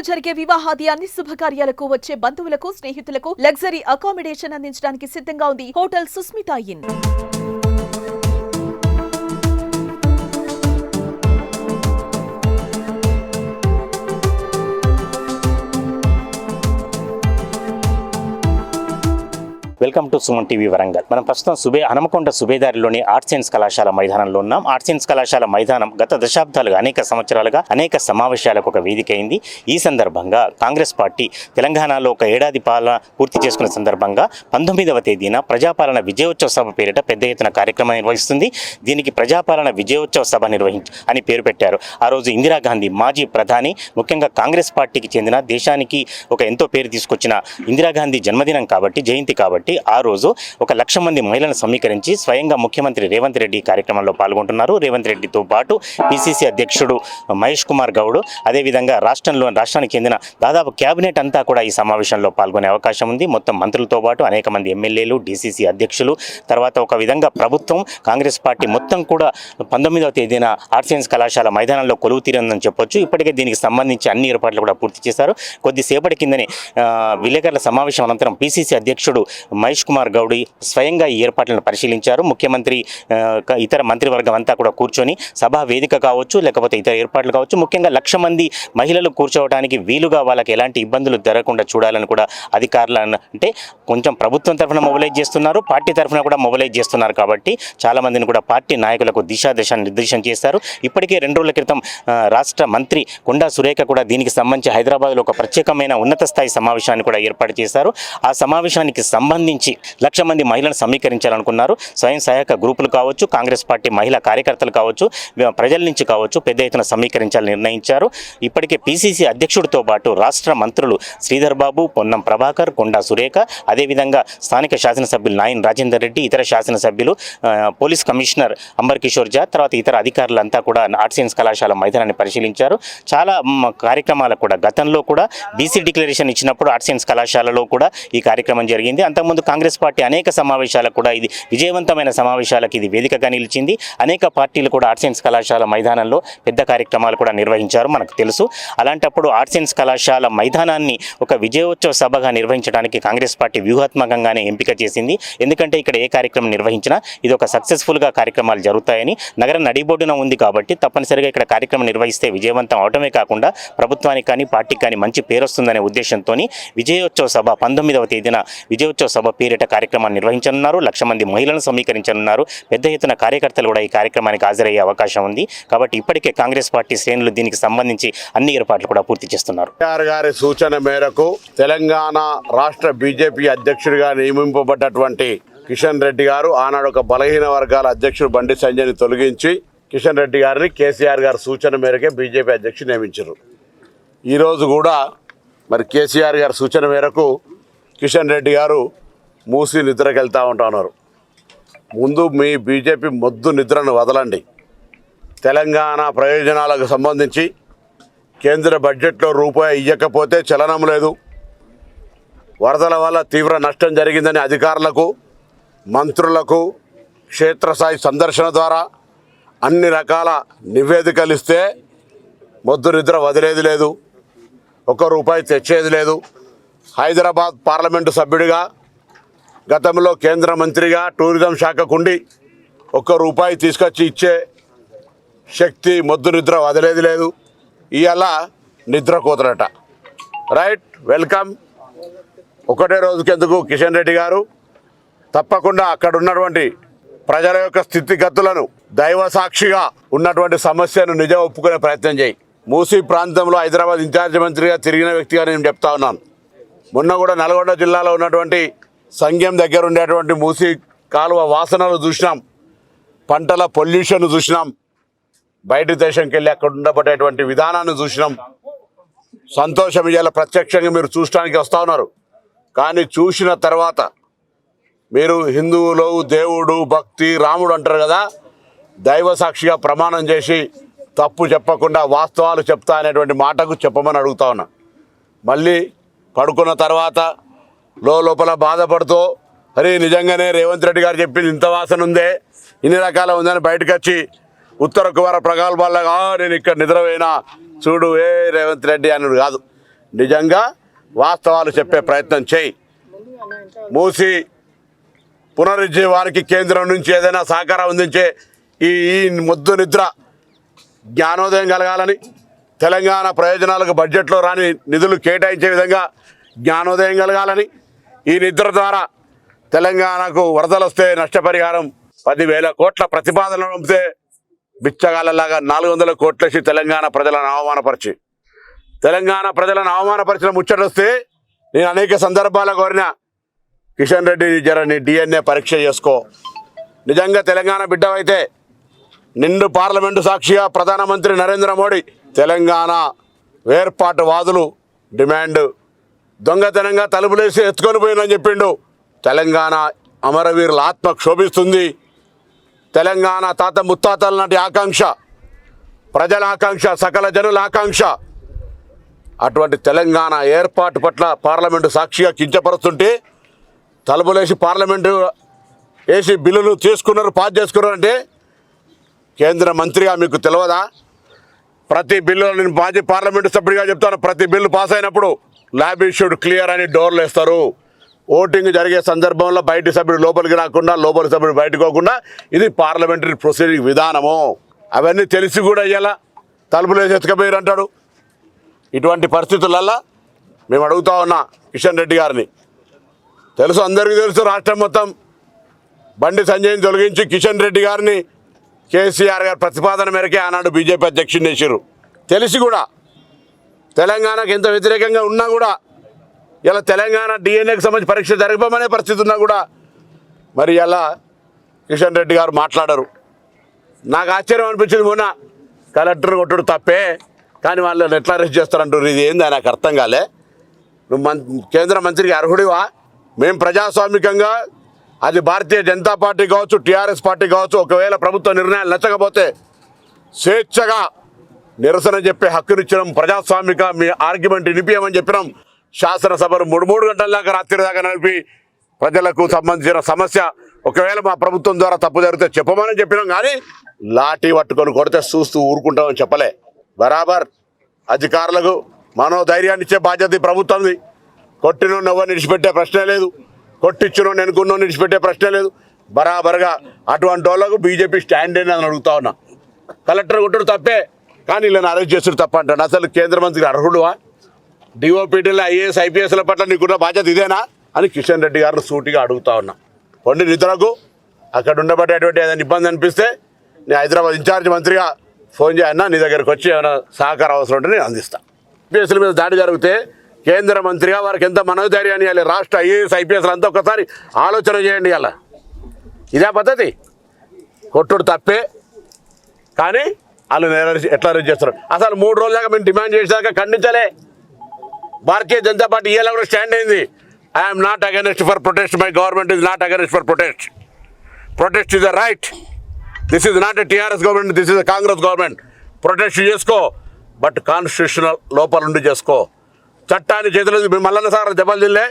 ఇంట్లో జరిగే వివాహాది అన్ని శుభకార్యాలకు వచ్చే బంధువులకు స్నేహితులకు లగ్జరీ అకామిడేషన్ అందించడానికి సిద్ధంగా ఉంది hotel Susmitha inn. Welcome to Suman TV Warangal. మనం ప్రస్తుతం సుబే హనమకొండ సుబేదారిలోని ఆర్ట్స్ సైన్స్ కళాశాల మైదానంలో ఉన్నాం. ఆర్ట్స్ సైన్స్ కళాశాల మైదానం గత దశాబ్దాలుగా అనేక సంవత్సరాలుగా అనేక సమావేశాలకు ఒక వేదిక అయింది. ఈ సందర్భంగా కాంగ్రెస్ పార్టీ తెలంగాణలో ఒక ఏడాది పాలన పూర్తి చేసుకున్న సందర్భంగా పంతొమ్మిదవ తేదీన ప్రజాపాలన విజయోత్సవ సభ పేరిట పెద్ద ఎత్తున కార్యక్రమం నిర్వహిస్తుంది. దీనికి ప్రజాపాలన విజయోత్సవ సభ నిర్వహించ అని పేరు పెట్టారు. ఆ రోజు ఇందిరాగాంధీ మాజీ ప్రధాని ముఖ్యంగా కాంగ్రెస్ పార్టీకి చెందిన దేశానికి ఒక ఎంతో పేరు తీసుకొచ్చిన ఇందిరాగాంధీ జన్మదినం కాబట్టి జయంతి కాబట్టి ఆ రోజు ఒక లక్ష మంది మహిళలను సమీకరించి స్వయంగా ముఖ్యమంత్రి రేవంత్ రెడ్డి కార్యక్రమంలో పాల్గొంటున్నారు. రేవంత్ రెడ్డితో పాటు పిసిసి అధ్యక్షుడు మహేష్ కుమార్ గౌడ్ అదేవిధంగా రాష్ట్రంలో రాష్ట్రానికి చెందిన దాదాపు కేబినెట్ అంతా కూడా ఈ సమావేశంలో పాల్గొనే అవకాశం ఉంది. మొత్తం మంత్రులతో పాటు అనేక మంది ఎమ్మెల్యేలు డిసిసి అధ్యక్షులు తర్వాత ఒక విధంగా ప్రభుత్వం కాంగ్రెస్ పార్టీ మొత్తం కూడా పంతొమ్మిదవ తేదీన ఆర్ట్స్ సైన్స్ కళాశాల మైదానంలో కొలువు తీరిందని చెప్పొచ్చు. ఇప్పటికే దీనికి సంబంధించి అన్ని ఏర్పాట్లు కూడా పూర్తి చేశారు. కొద్దిసేపటి కిందనే విలేకరుల సమావేశం అనంతరం పిసిసి అధ్యక్షుడు మహేష్ కుమార్ గౌడి స్వయంగా ఈ ఏర్పాట్లను పరిశీలించారు. ముఖ్యమంత్రి ఇతర మంత్రివర్గం అంతా కూడా కూర్చొని సభా వేదిక కావచ్చు లేకపోతే ఇతర ఏర్పాట్లు కావచ్చు ముఖ్యంగా లక్ష మంది మహిళలు కూర్చోవడానికి వీలుగా వాళ్ళకి ఎలాంటి ఇబ్బందులు జరగకుండా చూడాలని కూడా అధికారులు అంటే కొంచెం ప్రభుత్వం తరఫున మొబిలైజ్ చేస్తున్నారు పార్టీ తరఫున కూడా మొబిలైజ్ చేస్తున్నారు కాబట్టి చాలా మందిని కూడా పార్టీ నాయకులకు దిశాదిశ నిర్దేశం చేశారు. ఇప్పటికే రెండు రోజుల క్రితం రాష్ట్ర మంత్రి కొండా సురేఖ కూడా దీనికి సంబంధించి హైదరాబాద్లో ఒక ప్రత్యేకమైన ఉన్నత స్థాయి సమావేశాన్ని కూడా ఏర్పాటు చేశారు. ఆ సమావేశానికి సంబంధించి లక్ష మంది మహిళలను సమీకరించాలనుకున్నారు. స్వయం సహాయక గ్రూపులు కావచ్చు కాంగ్రెస్ పార్టీ మహిళా కార్యకర్తలు కావచ్చు ప్రజల నుంచి కావచ్చు పెద్ద ఎత్తున సమీకరించాలని నిర్ణయించారు. ఇప్పటికే పిసిసి అధ్యక్షుడితో పాటు రాష్ట్ర మంత్రులు శ్రీధర్ బాబు పొన్నం ప్రభాకర్ కొండా సురేఖ అదేవిధంగా స్థానిక శాసనసభ్యులు నాయన్ రాజేందర్ రెడ్డి ఇతర శాసనసభ్యులు పోలీస్ కమిషనర్ అంబర్ కిషోర్ జా తర్వాత ఇతర అధికారులంతా కూడా ఆర్ట్స్ సైన్స్ కళాశాల మైదానాన్ని పరిశీలించారు. చాలా మ్, కార్యక్రమాలకు కూడా గతంలో కూడా బీసీ డిక్లరేషన్ ఇచ్చినప్పుడు ఆర్ట్స్ సైన్స్ కళాశాలలో కూడా ఈ కార్యక్రమం జరిగింది. అంతకుముందు కాంగ్రెస్ పార్టీ అనేక సమావేశాలకు కూడా ఇది విజయవంతమైన సమావేశాలకు ఇది వేదికగా నిలిచింది. అనేక పార్టీలు కూడా ఆర్ట్స్ సైన్స్ కళాశాల మైదానంలో పెద్ద కార్యక్రమాలు కూడా నిర్వహించారు మనకు తెలుసు. అలాంటప్పుడు ఆర్ట్స్ సైన్స్ కళాశాల మైదానాన్ని ఒక విజయోత్సవ సభగా నిర్వహించడానికి కాంగ్రెస్ పార్టీ వ్యూహాత్మకంగానే ఎంపిక చేసింది. ఎందుకంటే ఇక్కడ ఏ కార్యక్రమం నిర్వహించినా ఇది ఒక సక్సెస్ఫుల్గా కార్యక్రమాలు జరుగుతాయని నగర నడిబొడ్డున ఉంది కాబట్టి తప్పనిసరిగా ఇక్కడ కార్యక్రమం నిర్వహిస్తే విజయవంతం అవటమే కాకుండా ప్రభుత్వానికి కానీ పార్టీకి కానీ మంచి పేరు వస్తుందనే ఉద్దేశంతో విజయోత్సవ సభ పంతొమ్మిదవ తేదీన విజయోత్సవ సభ పేరిట కార్యక్రమాన్ని నిర్వహించనున్నారు. లక్ష మంది మహిళలను సమీకరించనున్నారు. పెద్ద ఎత్తున కార్యకర్తలు కూడా ఈ కార్యక్రమానికి హాజరయ్యే అవకాశం ఉంది. కాబట్టి ఇప్పటికే కాంగ్రెస్ పార్టీ శ్రేణులు దీనికి సంబంధించి అన్ని ఏర్పాట్లు కూడా పూర్తి చేస్తున్నారు. గారి సూచన మేరకు తెలంగాణ రాష్ట్ర బీజేపీ అధ్యక్షుడిగా నియమింపబడ్డటువంటి కిషన్ రెడ్డి గారు ఆనాడు ఒక బలహీన వర్గాల అధ్యక్షుడు బండి సంజయ్ని తొలగించి కిషన్ రెడ్డి గారిని కేసీఆర్ గారి సూచన మేరకే బీజేపీ అధ్యక్షుడు నియమించారు. ఈరోజు కూడా మరి కేసీఆర్ గారి సూచన మేరకు కిషన్ రెడ్డి గారు మూసి నిద్రకెళ్తూ ఉంటున్నారు ముందు మీ బీజేపీ మొద్దు నిద్రను వదలండి. తెలంగాణ ప్రయోజనాలకు సంబంధించి కేంద్ర బడ్జెట్లో రూపాయి ఇవ్వకపోతే చలనం లేదు. వరదల వల్ల తీవ్ర నష్టం జరిగిందని అధికారులకు మంత్రులకు క్షేత్రస్థాయి సందర్శన ద్వారా అన్ని రకాల నివేదికలు ఇస్తే మొద్దు నిద్ర వదిలేది లేదు. ఒక్క రూపాయి తెచ్చేది లేదు. హైదరాబాద్ పార్లమెంటు సభ్యుడిగా గతంలో కేంద్ర మంత్రిగా టూరిజం శాఖకుండి ఒక్క రూపాయి తీసుకొచ్చి ఇచ్చే శక్తి మొద్దు నిద్ర వదిలేది లేదు. ఇవాళ నిద్ర కూతురట రైట్ వెల్కమ్. ఒకటే రోజుకెందుకు కిషన్ రెడ్డి గారు? తప్పకుండా అక్కడ ఉన్నటువంటి ప్రజల యొక్క స్థితిగతులను దైవ సాక్షిగా ఉన్నటువంటి సమస్యను నిజం ఒప్పుకునే ప్రయత్నం చేయి. మూసీ ప్రాంతంలో హైదరాబాద్ ఇన్ఛార్జ్ మంత్రిగా తిరిగిన వ్యక్తిగా నేను చెప్తా ఉన్నాను. మొన్న కూడా నల్గొండ జిల్లాలో ఉన్నటువంటి సంఘం దగ్గర ఉండేటువంటి మూసి కాలువ వాసనలు చూసినాం. పంటల పొల్యూషన్ చూసినాం. బయట దేశంకి వెళ్ళి అక్కడ ఉండబడేటువంటి విధానాన్ని చూసినాం. సంతోషం ఇవాళ ప్రత్యక్షంగా మీరు చూడటానికి వస్తూ ఉన్నారు. కానీ చూసిన తర్వాత మీరు హిందువులు దేవుడు భక్తి రాముడు అంటారు కదా దైవ సాక్షిగా ప్రమాణం చేసి తప్పు చెప్పకుండా వాస్తవాలు చెప్తా అనేటువంటి మాటకు చెప్పమని అడుగుతా ఉన్నా. మళ్ళీ పడుకున్న తర్వాత లోపల బాధపడుతూ అరే నిజంగానే రేవంత్ రెడ్డి గారు చెప్పింది ఇంత వాసన ఉందే ఇన్ని రకాల ఉందని బయటకు వచ్చి ఉత్తర కుమార ప్రగల్భాల్లాగా నేను ఇక్కడ నిద్రపోయినా చూడు ఏ రేవంత్ రెడ్డి అన్నాడు కాదు. నిజంగా వాస్తవాలు చెప్పే ప్రయత్నం చేయి. మూసి పునరుజ్జీవానికి కేంద్రం నుంచి ఏదైనా సహకారం అందించే ఈ ఈ ముద్దు నిద్ర జ్ఞానోదయం కలగాలని తెలంగాణ ప్రయోజనాలకు బడ్జెట్లో రాని నిధులు కేటాయించే విధంగా జ్ఞానోదయం కలగాలని ఈ నిద్ర ద్వారా తెలంగాణకు వరదలు వస్తే నష్టపరిహారం పదివేల కోట్ల ప్రతిపాదనలు పంపితే బిచ్చగాళ్ళలాగా నాలుగు వందల కోట్లేసి తెలంగాణ ప్రజలను అవమానపరిచి. తెలంగాణ ప్రజలను అవమానపరిచిన ముచ్చటొస్తే నేను అనేక సందర్భాల కోరిన కిషన్ రెడ్డి జర నీ డిఎన్ఏ పరీక్ష చేసుకో. నిజంగా తెలంగాణ బిడ్డవైతే నిండు పార్లమెంటు సాక్షిగా ప్రధానమంత్రి నరేంద్ర మోడీ తెలంగాణ వేర్పాటు వాదులు డిమాండ్ దొంగతనంగా తలుపులేసి ఎత్తుకొని పోయినని చెప్పిండు. తెలంగాణ అమరవీరుల ఆత్మ క్షోభిస్తుంది. తెలంగాణ తాత ముత్తాతల నాటి ఆకాంక్ష ప్రజల ఆకాంక్ష సకల జనుల ఆకాంక్ష. అటువంటి తెలంగాణ ఏర్పాటు పట్ల పార్లమెంటు సాక్షిగా కించపరుస్తుంటే తలుపులేసి పార్లమెంటు వేసి బిల్లులు తీసుకున్నారు పాస్ చేసుకున్నారు అంటే కేంద్ర మంత్రిగా మీకు తెలియదా ప్రతి బిల్లు నేను మాజీ పార్లమెంటు సభ్యుడిగా చెప్తాను. ప్రతి బిల్లు పాస్ అయినప్పుడు ల్యాబ్ ఇష్యూడ్ క్లియర్ అని డోర్లు వేస్తారు. ఓటింగ్ జరిగే సందర్భంలో బయటి సభ్యుడు లోపలికి రాకుండా లోపలి సభ్యుడు బయటకు పోకుండా ఇది పార్లమెంటరీ ప్రొసీడింగ్ విధానము. అవన్నీ తెలిసి కూడా అయ్యేలా తలుపులు వేసి ఎత్తుకపోయారు అంటాడు. ఇటువంటి పరిస్థితులల్లో మేము అడుగుతా ఉన్నా కిషన్ రెడ్డి గారిని. తెలుసు అందరికీ తెలుసు రాష్ట్రం మొత్తం. బండి సంజయ్ని తొలగించి కిషన్ రెడ్డి గారిని కేసీఆర్ గారి ప్రతిపాదన మేరకే ఆనాడు బీజేపీ అధ్యక్షుని చేశారు తెలిసి కూడా తెలంగాణకు ఎంత వ్యతిరేకంగా ఉన్నా కూడా ఇలా తెలంగాణ డిఎన్ఏకి సంబంధించి పరీక్ష జరగబోమనే పరిస్థితి ఉన్నా కూడా మరి ఇలా కిషన్ రెడ్డి గారు మాట్లాడరు. నాకు ఆశ్చర్యం అనిపించింది మొన్న కలెక్టర్ కొట్టుడు తప్పే కానీ వాళ్ళు ఎట్లా అరెస్ట్ చేస్తారంటారు ఇది ఏంది నాకు అర్థం కాలే. నువ్వు మం కేంద్ర మంత్రికి అర్హుడివా? మేము ప్రజాస్వామికంగా అది భారతీయ జనతా పార్టీ కావచ్చు టీఆర్ఎస్ పార్టీ కావచ్చు ఒకవేళ ప్రభుత్వ నిర్ణయాలు నచ్చకపోతే స్వేచ్ఛగా నిరసన చెప్పే హక్కునిచ్చడం ప్రజాస్వామిక మీ ఆర్గ్యుమెంట్ నిలిపియమని చెప్పినాం. శాసనసభను మూడు మూడు గంటల దాకా రాత్రి దాకా నడిపి ప్రజలకు సంబంధించిన సమస్య ఒకవేళ మా ప్రభుత్వం ద్వారా తప్పు జరిగితే చెప్పమని చెప్పినాం కానీ లాఠీ పట్టుకొని కొడితే చూస్తూ ఊరుకుంటామని చెప్పలే. బరాబర్. అధికారులకు మనోధైర్యాన్ని ఇచ్చే బాధ్యత ఈ ప్రభుత్వంది. కొట్టినో ఎవరు నిడిచిపెట్టే ప్రశ్నే లేదు. కొట్టించునో నెనుకున్నో నిడిచిపెట్టే ప్రశ్నే లేదు. బరాబర్గా అటువంటి వాళ్ళకు బీజేపీ స్టాండ్ అని అడుగుతా ఉన్నా. కలెక్టర్ కొట్టుడు తప్పే. కానీ వీళ్ళని అరెస్ట్ చేస్తుడు తప్ప అంటాడు. అసలు కేంద్ర మంత్రికి అర్హుడువా? డిఓపీటీలో ఐఏఎస్ ఐపీఎస్ల పట్ల నీకున్న బాధ్యత ఇదేనా? అని కిషన్ రెడ్డి గారిని సూటిగా అడుగుతా ఉన్నా. కొండి నిధులకు అక్కడ ఉండబడేటువంటి ఏదైనా ఇబ్బంది అనిపిస్తే నేను హైదరాబాద్ ఇన్ఛార్జ్ మంత్రిగా ఫోన్ చేయన్నా నీ దగ్గరకు వచ్చి ఏమైనా సహకారం అవసరం ఉంటే నేను అందిస్తాను ఐపీఎస్ల మీద దాడి జరిగితే కేంద్ర మంత్రిగా వారికి ఎంత మనోధైర్యాన్ని ఇవ్వాలి? రాష్ట్ర ఐఏఎస్ ఐపీఎస్లు అంతా ఒకసారి ఆలోచన చేయండి అలా ఇదే పద్ధతి. కొట్టుడు తప్పే. కానీ వాళ్ళు నేర ఎట్లా చేస్తారు? అసలు మూడు రోజుల దాకా మేము డిమాండ్ చేసేదాకా ఖండించలే. భారతీయ జనతా పార్టీ ఇయ్యాల కూడా స్టాండ్ అయింది. I'm not against for protest my government is not against for protest protest is a right this is not a TRS government this is Congress government protest చేసుకో బట్ కాన్స్టిట్యూషనల్ లోపల నుండి చేసుకో. చట్టాన్ని చేతిలో మేము మల్లన్న సార్ దెబ్బలు తిల్లే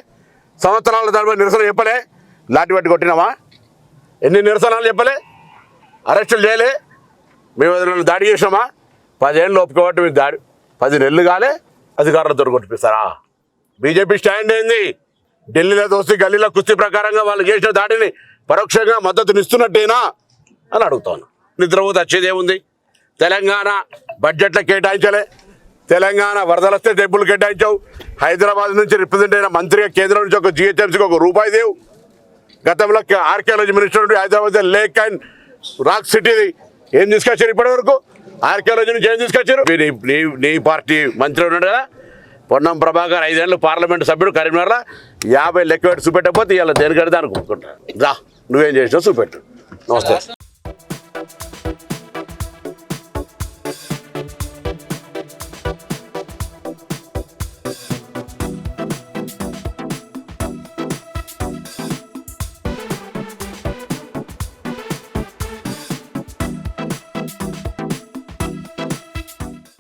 సంవత్సరాల దానిపై నిరసన చెప్పలే. లాఠీ పట్టి కొట్టినామా ఎన్ని నిరసనలు చెప్పలే? అరెస్టులు చేయలే. మేము ఏదైనా దాడి చేసినామా? పదేళ్ళు ఒప్పుకోబట్టి మీరు దాడి పది నెలలు కాలే అధికారులు దొరకొట్టిస్తారా బీజేపీ స్టాండ్ ఏంది? ఢిల్లీలో దోసి గల్లీలో కుస్తీ ప్రకారంగా వాళ్ళు చేసిన దాడిని పరోక్షంగా మద్దతునిస్తున్నట్టేనా అని అడుగుతాను. నిద్రపోతే వచ్చేదేముంది తెలంగాణ బడ్జెట్లో కేటాయించలే. తెలంగాణ వరదలు వస్తే డబ్బులు కేటాయించావు. హైదరాబాద్ నుంచి రిప్రజెంట్ అయిన మంత్రిగా కేంద్రం నుంచి ఒక జిహెచ్ఎంసీకి ఒక రూపాయి దేవు. గతంలో archaeology minister Hyderabad lake and rock సిటీది ఏం తీసుకొచ్చారు ఇప్పటి వరకు ఆర్కియాలజీ నుంచి ఏం తీసుకొచ్చారు? నీ- నీ పార్టీ మంత్రి ఉన్నాడు? కదా పొన్నం ప్రభాకర్ ఐదేళ్ళు పార్లమెంట్ సభ్యుడు కరీంనగర్లో యాభై లెక్క పెట్టి చూపెట్టకపోతే ఇవాళ దేనికడితే అనుకుంటున్నాను రా నువ్వేం చేసినావు చూపెట్టు. నమస్తే.